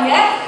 பண்றாங்க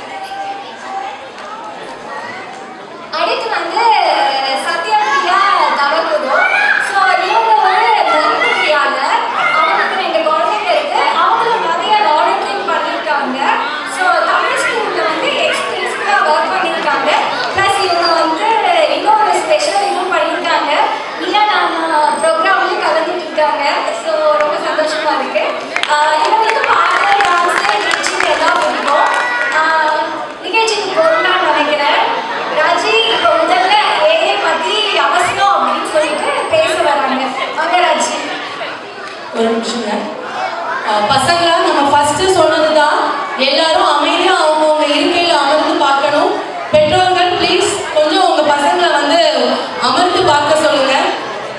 பார்க்க சொல்லுங்க.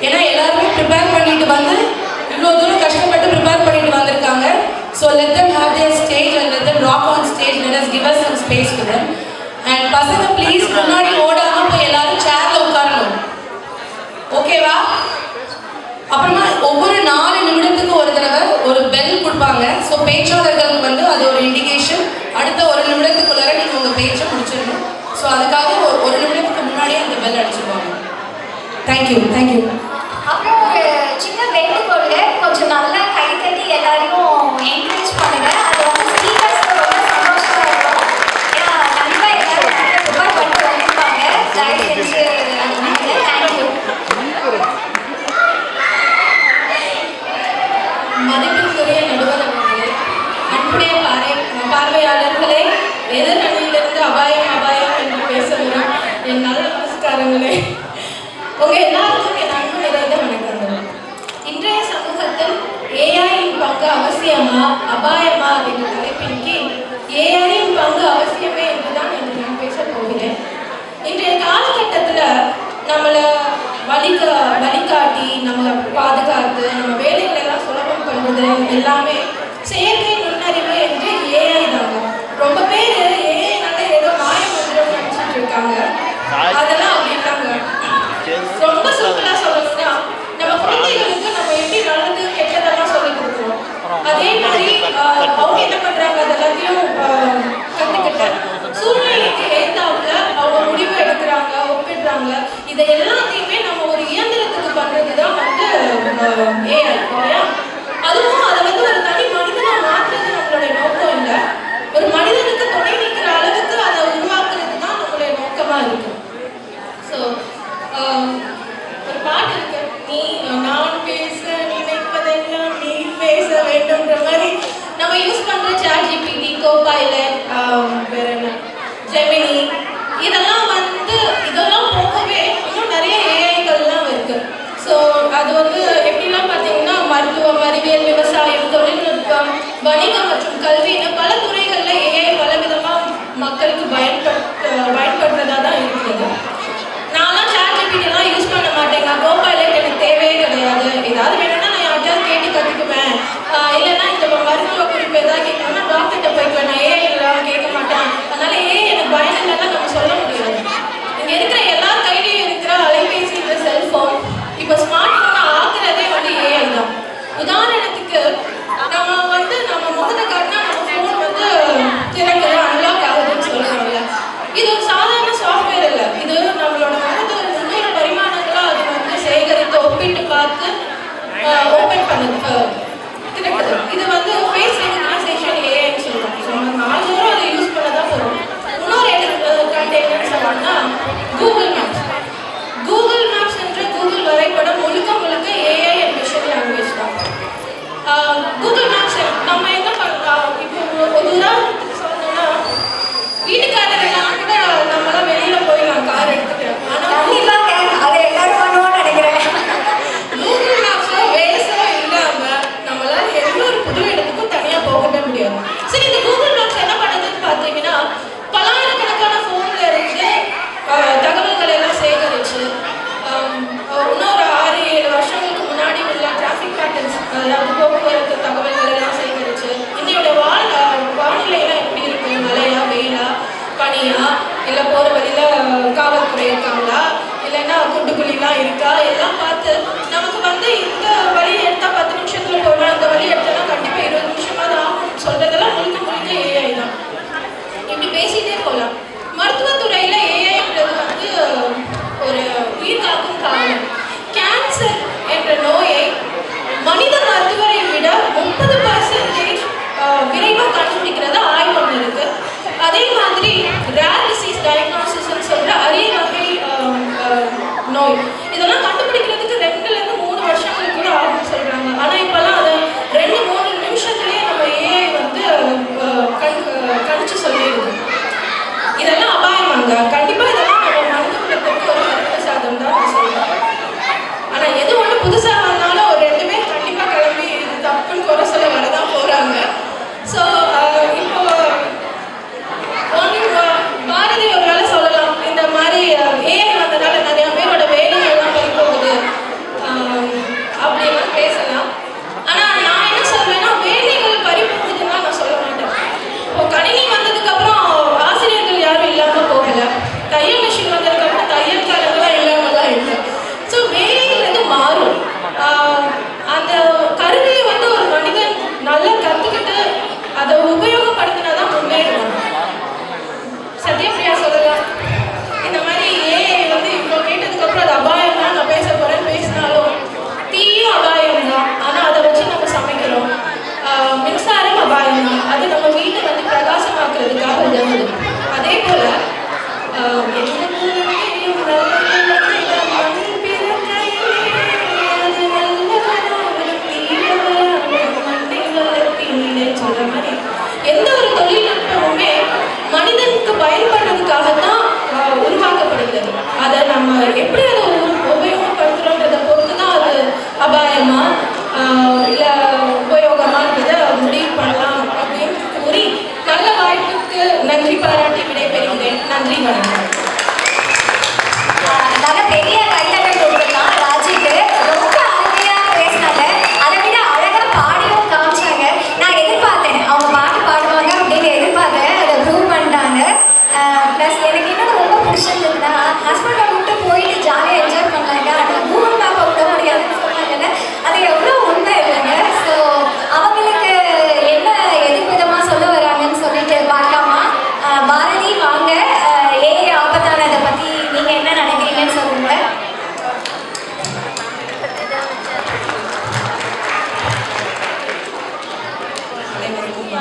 ஏன்னா எல்லாருமே ப்ரிப்பேர் பண்ணிட்டு வந்து இவ்வளோ தூரம் கஷ்டப்பட்டு ப்ரிப்பேர் பண்ணிட்டு வந்திருக்காங்க. So let them have their stage and let them rock on stage let us give us some space to them and பசங்க ப்ளீஸ் முன்னாடி ஓடாம போய் எல்லாரும் சேர்ல உட்காரணும். ஓகேவா அப்புறமா ஒவ்வொரு நாலு நிமிடத்துக்கு ஒரு தடவை ஒரு பெல் கொடுப்பாங்க. ஸோ பேச்சாளர்களுக்கு வந்து அது ஒரு இண்டிகேஷன் அடுத்த ஒரு நிமிடத்துக்குள்ளார நீங்கள் உங்கள் பேச்சை முடிச்சிடணும். ஸோ அதுக்காக ஒரு நிமிடத்துக்கு முன்னாடியே அந்த பெல் அடிச்சு thank you thank you. Yeah. Yeah. yan. தொழில்நுட்பம் வணிகம் மற்றும் கல்வின்னு பல துறைகளில் ஏஐ பல விதமாக மக்களுக்கு பயன்பட் பயன்படுறதா தான் இருக்கிறது. நான்லாம் சேட் ஜிபிடிலாம் யூஸ் பண்ண மாட்டேங்க. கோபைலட் எனக்கு தேவையே கிடையாது. ஏதாவது வேணும்னா நான் யார்கிட்டயாவது கேட்டு கற்றுக்குவேன் இல்லைன்னா இந்த மருத்துவ குறிப்பு ஏதாவது கேட்கணும் กับหนึ่เฟิร์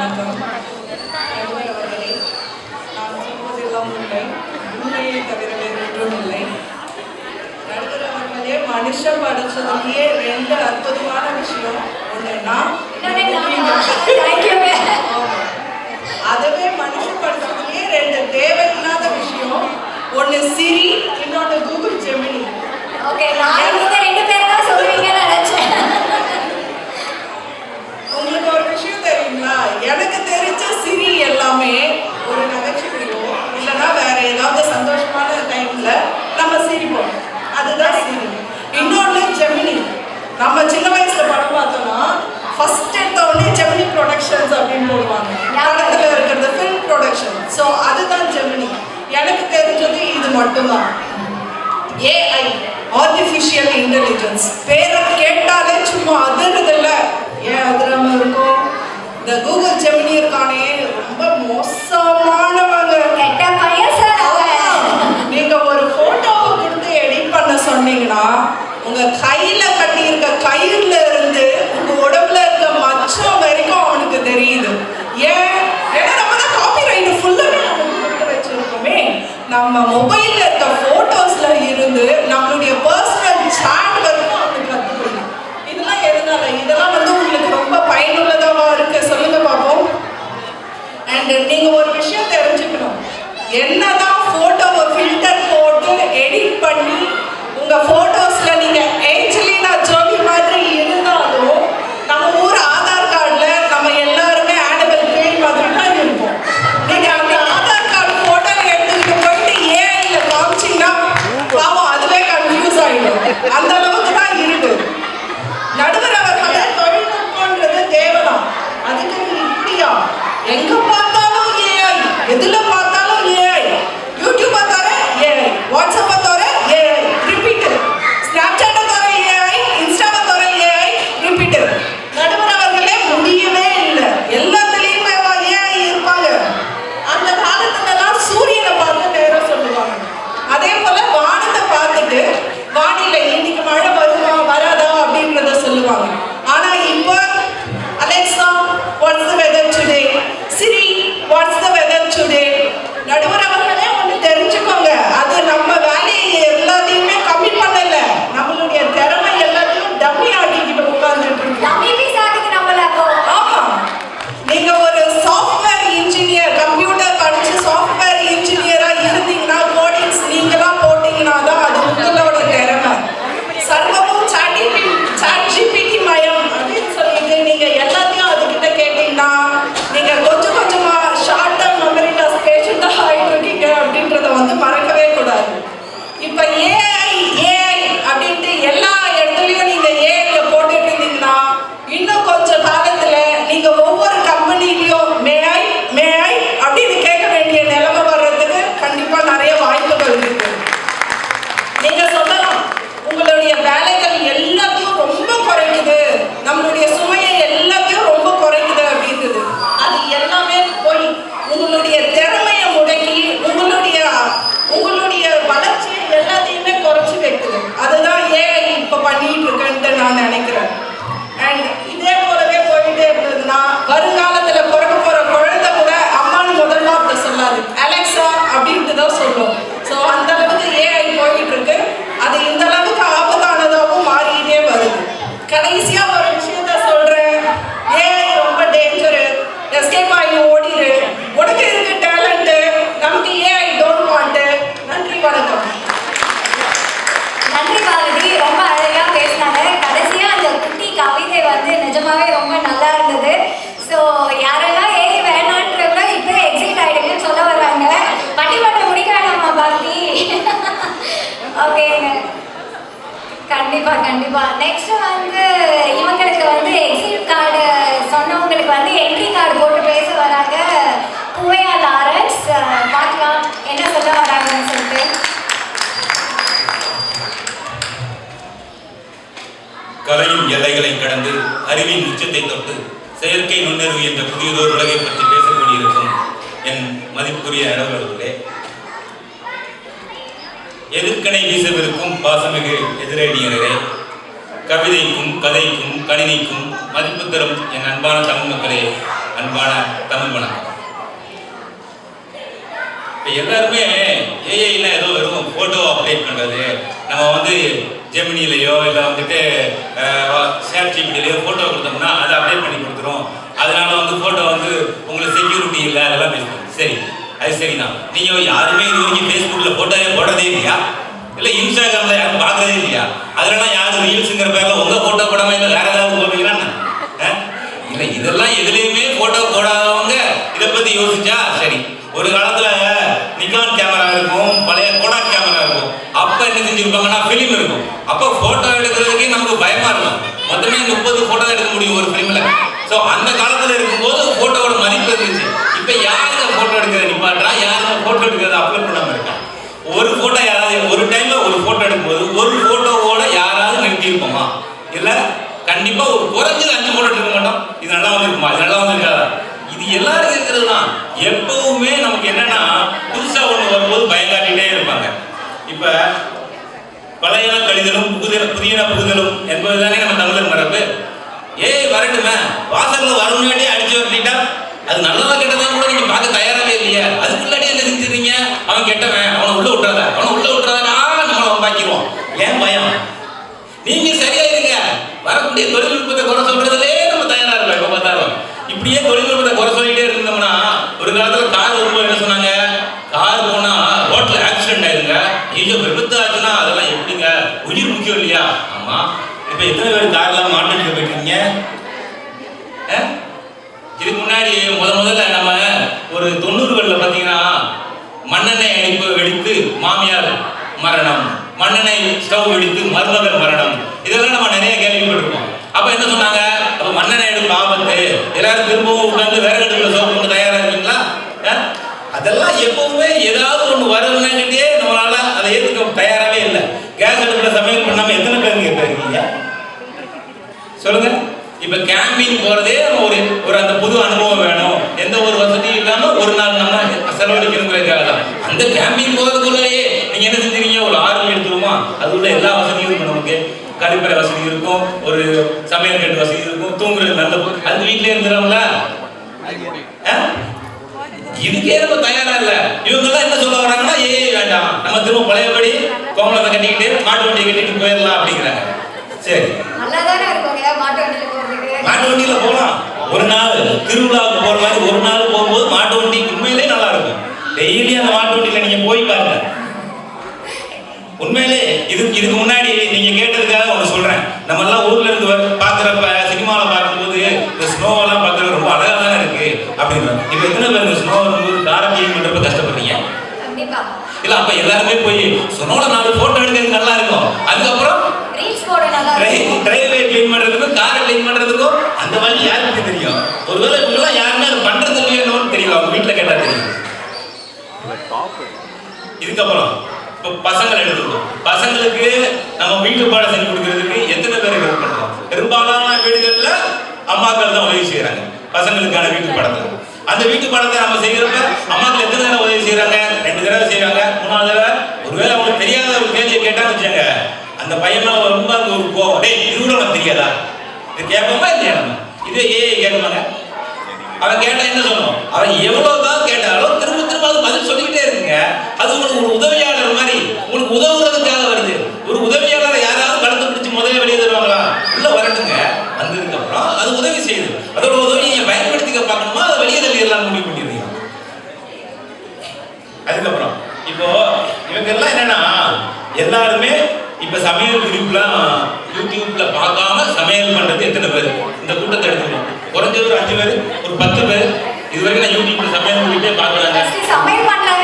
வணக்கம் நடுவர் அவர்களே நான் சொல்வதெல்லாம் உண்மை உண்மையை தவிர வேறு ஒன்றும் இல்லை நடுவர் அவர்களே மனுஷன் படைச்சதுலேயே ரெண்டு அற்புதமான விஷயம் ஒன்றுன்னா அதுவே மனுஷன் படைச்சதுலேயே ரெண்டு தேவை இல்லாத விஷயம் ஒன்று சிரி இன்னொன்று கூகுள் ஜெமினி ஓகே நான் எல்லாமே ஒரு நகைச்சுவையோ இல்லைன்னா வேற ஏதாவது சந்தோஷமான டைம்ல நம்ம சிரிப்போம். அதுதான் சிரி. இன்னொன்று ஜெமினி. நம்ம சின்ன வயசுல படம் பார்த்தோம்னா ஃபர்ஸ்ட் எடுத்த உடனே ஜெமினி ப்ரொடக்ஷன்ஸ் அப்படின்னு போடுவாங்க. படத்துல இருக்கிறது ஃபில்ம் ப்ரொடக்ஷன் ஸோ அதுதான் ஜெமினி. எனக்கு தெரிஞ்சது இது மட்டும்தான். ஏஐ ஆர்டிஃபிஷியல் இன்டெலிஜென்ஸ் பேரை கேட்டாலே சும்மா அதிர்றதில்ல. ஏன் அதிராம இருக்கும்? இந்த கூகுள் ஜெமினி இருக்கானே ரொம்ப மோசமானவங்க. கெட்ட நீங்க ஒரு போட்டோவை கொடுத்து எடிட் பண்ண சொன்னீங்கன்னா உங்க கையில கட்டியிருக்க கயிறுல இருந்து கண்டிப்பா கண்டிப்பா. நெக்ஸ்ட் வந்து இவங்களுக்கு வந்து எக்ஸிட் கார்டு சொன்னவங்களுக்கு வந்து என்ட்ரி கார்டு போட்டு பேச வராங்க. பூவையா லாரன்ஸ் அஹ், பார்க்கலாம். என்ன சொல்ல வராங்கன்னு சொல்லிட்டு. கலையின் எல்லைகளை கடந்து அறிவின் உச்சத்தை தொட்டு செயற்கை நுண்ணறிவு என்ற புதியதோர் உலகை பற்றி பேசக்கூடியிருக்கும் என் மதிப்புக்குரிய அலுவலர்களே எதிர்கனை வீசவிருக்கும் பாசமிகு எதிரடியர்களே கவிதைக்கும் கதைக்கும் கணினிக்கும் மதிப்பு தரும் என் அன்பான தமிழ் மக்களே அன்பான தமிழ் வணக்கம். இப்போ எல்லாருமே ஏஐல ஏதோ வெறும் ஃபோட்டோ அப்டேட் பண்ணுறது நம்ம வந்து ஜெமினிலையோ இல்லை வந்துட்டு ஷேர் ஜிபிடிலையோ ஃபோட்டோ கொடுத்தோம்னா அதை அப்டேட் பண்ணி கொடுத்துரும். அதனால வந்து ஃபோட்டோ வந்து உங்களுக்கு செக்யூரிட்டி இல்லை அதெல்லாம் பேசுவோம் சரி. அது சரிதான். நீங்கள் யாருமே இது வரைக்கும் ஃபேஸ்புக்கில் ஃபோட்டோவே போடுறதே இல்லையா? இல்லை இன்ஸ்டாகிராமில் யாரும் பார்க்கறதே இல்லையா? அதெல்லாம் யாரும் ரீல்ஸுங்கிற பேரில் உங்கள் ஃபோட்டோ போடாமல் இல்லை வேற ஏதாவது போடுறீங்களான்னு இல்லை இதெல்லாம் எதுலேயுமே ஃபோட்டோ போடாதவங்க இதை பற்றி யோசிச்சா சரி. ஒரு காலத்தில் நிக்கான் கேமரா இருக்கும் பழைய கோடாக் கேமரா இருக்கும். அப்போ என்ன செஞ்சுருப்பாங்கன்னா ஃபிலிம் இருக்கும். அப்போ ஃபோட்டோ எடுக்கிறதுக்கே நமக்கு பயமா இருக்கும். மொத்தமே முப்பது ஃபோட்டோ எடுக்க முடியும் ஒரு ஃபிலிமில் ஸோ அந்த காலத்தில் இருக்கும்போது ஃபோட்டோவோட மதிப்பு இருந்துச்சு. இப்போ யாரும் யாருங்க ஃபோட்டோ எடுக்கிறத அப்லோட் பண்ணாமல் ஒரு ஃபோட்டோ யாராவது ஒரு டைம்ல ஒரு ஃபோட்டோ எடுக்கும்போது ஒரு ஃபோட்டோவோட யாராவது நிறுத்தியிருப்போமா? இல்லை கண்டிப்பா ஒரு குறைஞ்சது அஞ்சு ஃபோட்டோ எடுக்க மாட்டோம்? இது நல்லா வந்திருக்குமா? இது நல்லா வந்திருக்காதா? இது எல்லாருக்கும் இருக்கிறது தான். எப்பவுமே நமக்கு என்னன்னா புதுசா ஒண்ணு வரும்போது பயங்காட்டிட்டே இருப்பாங்க. இப்ப பழையன கழிதலும் புதிய புதியன புகுதலும் என்பதுதானே நம்ம தமிழர் மரபு? ஏய் வரட்டுமே. வாசல்ல வர முன்னாடியே அடிச்சு வரட்டிட்டா அது நல்லதா கெட்டதா அப்படியே தொழில்நுட்பத்தை குறை சொல்றதுலே நம்ம தயாரா இருக்கலாம் எப்ப பார்த்தாலும் இப்படியே தொழில்நுட்பத்தை குறை சொல்லிட்டே இருந்தோம்னா ஒரு காலத்துல கார் வரும்போது என்ன சொன்னாங்க? கார் போனா ரோட்ல ஆக்சிடென்ட் ஆயிருங்க. ஐயோ விபத்து ஆச்சுன்னா அதெல்லாம் எப்படிங்க? உயிர் முக்கியம் இல்லையா? ஆமா. இப்ப எத்தனை பேர் கார்ல மாட்டிட்டு போயிட்டீங்க அஹ்? இதுக்கு முன்னாடி முத முதல்ல நம்ம ஒரு தொண்ணூறுகளில் பார்த்தீங்கன்னா மண்ணெண்ணெய் அடிப்பு வெடித்து மாமியார் மரணம் மண்ணெண்ணெய் ஸ்டவ் வெடித்து மருமகன் மரணம். இதெல்லாம் நம்ம நிறைய அப்ப என்ன சொன்னாங்க? அப்ப மண்ணெண்ணெய் ஆபத்து. எல்லாரும் திரும்பவும் உட்கார்ந்து வேற அடுப்புல சோப்பு கொண்டு தயாரா இருக்கீங்களா? அதெல்லாம் எப்பவுமே ஏதாவது ஒண்ணு வரணுங்கிட்டே நம்மளால அதை ஏத்துக்க தயாராகவே இல்லை. கேஸ் அடுப்புல சமையல் பண்ணாம எத்தனை பேர் கேட்க இருக்கீங்க? சொல்லுங்க. இப்ப கேம்பிங் போறதே நம்ம ஒரு ஒரு அந்த புது அனுபவம் வேணும். எந்த ஒரு வசதியும் இல்லாம ஒரு நாள் நம்ம செலவழிக்கணுங்கிறதுக்காக தான். அந்த கேம்பிங் போறதுக்குள்ளேயே நீங்க என்ன செஞ்சீங்க ஒரு ஆர்மி எடுத்துருமா அது உள்ள எல்லா வசதியும் இருக்கும் நமக்கு கழிப்பறை வசதி இருக்கும் ஒரு சமையல் கட்டு வசதி இருக்கும் தூங்குறது நல்ல அது வீட்லயே இருந்துடும்ல இதுக்கே நம்ம தயாரா இல்ல. இவங்க எல்லாம் என்ன சொல்ல வராங்கன்னா ஏ வேண்டாம். நம்ம திரும்ப பழையபடி கோமலத்தை கட்டிக்கிட்டு மாட்டு வண்டியை கட்டிட்டு போயிடலாம் அப்படிங்கிறாங்க. சரி. மாட்டு வண்டியில போலாம் ஒரு நாள் திருவிழாவுக்கு போற மாதிரி ஒரு நாள் போகும்போது மாட்டு வண்டி உண்மையிலே நல்லா இருக்கும். டெய்லி அந்த மாட்டு வண்டியில நீங்க போய் பாருங்க. உண்மையிலே இது இதுக்கு முன்னாடி நீங்க கேட்டதுக்காக ஒன்று சொல்றேன். நம்ம எல்லாம் ஊர்ல இருந்து வ- பாக்குறப்ப சினிமாவில் பார்க்கும்போது இந்த ஸ்னோவெல்லாம் பார்க்கறது ரொம்ப அழகா தானே இருக்கு அப்படின்றாங்க. இப்போ எத்தனை பேர் இந்த ஸ்னோ வரும்போது காரை கிளீன் பண்றப்ப கஷ்டப்படுறீங்க? இல்ல அப்ப எல்லாருமே போய் ஸ்னோல நாலு போட்டோ எடுக்கிறது நல்லா இருக்கும். அதுக்கப்புறம் டிரைவே க்ளீன் பண்றதுக்கும் காரை க்ளீன் பண்றதுக்கும் அந்த வழி யாருக்கு தெரியும்? ஒருவேளை இவங்கெல்லாம் யாருமே அது பண்றது இல்லையோன்னு தெரியல அவங்க வீட்டுல கேட்டா தெரியும். இதுக்கப்புறம் இப்போ பசங்களை எடுத்துருக்கோம் பசங்களுக்கு நம்ம வீட்டு பாடம் செஞ்சு கொடுக்கறதுக்கு எத்தனை பேர் ஹெல்ப் பண்றோம் பெரும்பாலான வீடுகள்ல அம்மாக்கள் தான் உதவி செய்யறாங்க பசங்களுக்கான வீட்டு பாடத்தை. அந்த வீட்டு பாடத்தை நம்ம செய்யறப்ப அம்மாக்கள் எத்தனை தடவை உதவி செய்யறாங்க ரெண்டு தடவை செய்யறாங்க மூணாவது தடவை? ஒருவேளை அவங்களுக்கு தெரியாத ஒரு கேள்வியை கேட்டான்னு வச்சுங்க அந்த பையன் ரொம்ப அந்த ஒரு கோவம். டேய் இது கூட உனக்கு தெரியாதா? இது கேட்போமா இல்லையா? நம்ம இதே ஏ கேட்கமாங்க அவன் கேட்டா என்ன சொல்லணும் அவன் எவ்வளவுதான் கேட்டாலும் திரும்ப திரும்ப அது பதில் சொல்லிக்கிட்டே இருக்குங்க. அது உங்களுக்கு ஒரு உதவி மாதிரி உங்களுக்கு உதவுறதுக்காக வருது ஒரு உதவியாளரை யாராவது கழுத்து பிடிச்சு முதல்ல வெளியே தருவாங்களா உள்ள வரட்டுங்க வந்ததுக்கு அப்புறம் அது உதவி செய்யுது அதோட உதவியை நீங்க பயன்படுத்திக்க பார்க்கணுமா அதை வெளியே தள்ளிடலாம் முடிவு பண்ணிடுறீங்க அதுக்கப்புறம் இப்போ இவங்க எல்லாம் என்னன்னா எல்லாருமே இப்ப சமையல் குறிப்புலாம் யூடியூப்ல பார்க்காம சமையல் பண்றது எத்தனை பேர்? இந்த கூட்டத்தை எடுத்துக்கணும். குறைஞ்சது ஒரு அஞ்சு பேர் ஒரு பத்து பேர். இது வரைக்கும் நான் யூடியூப்ல சமையல் குறிப்பே பார்க்கலாங்க சமையல் பண்ணாங்க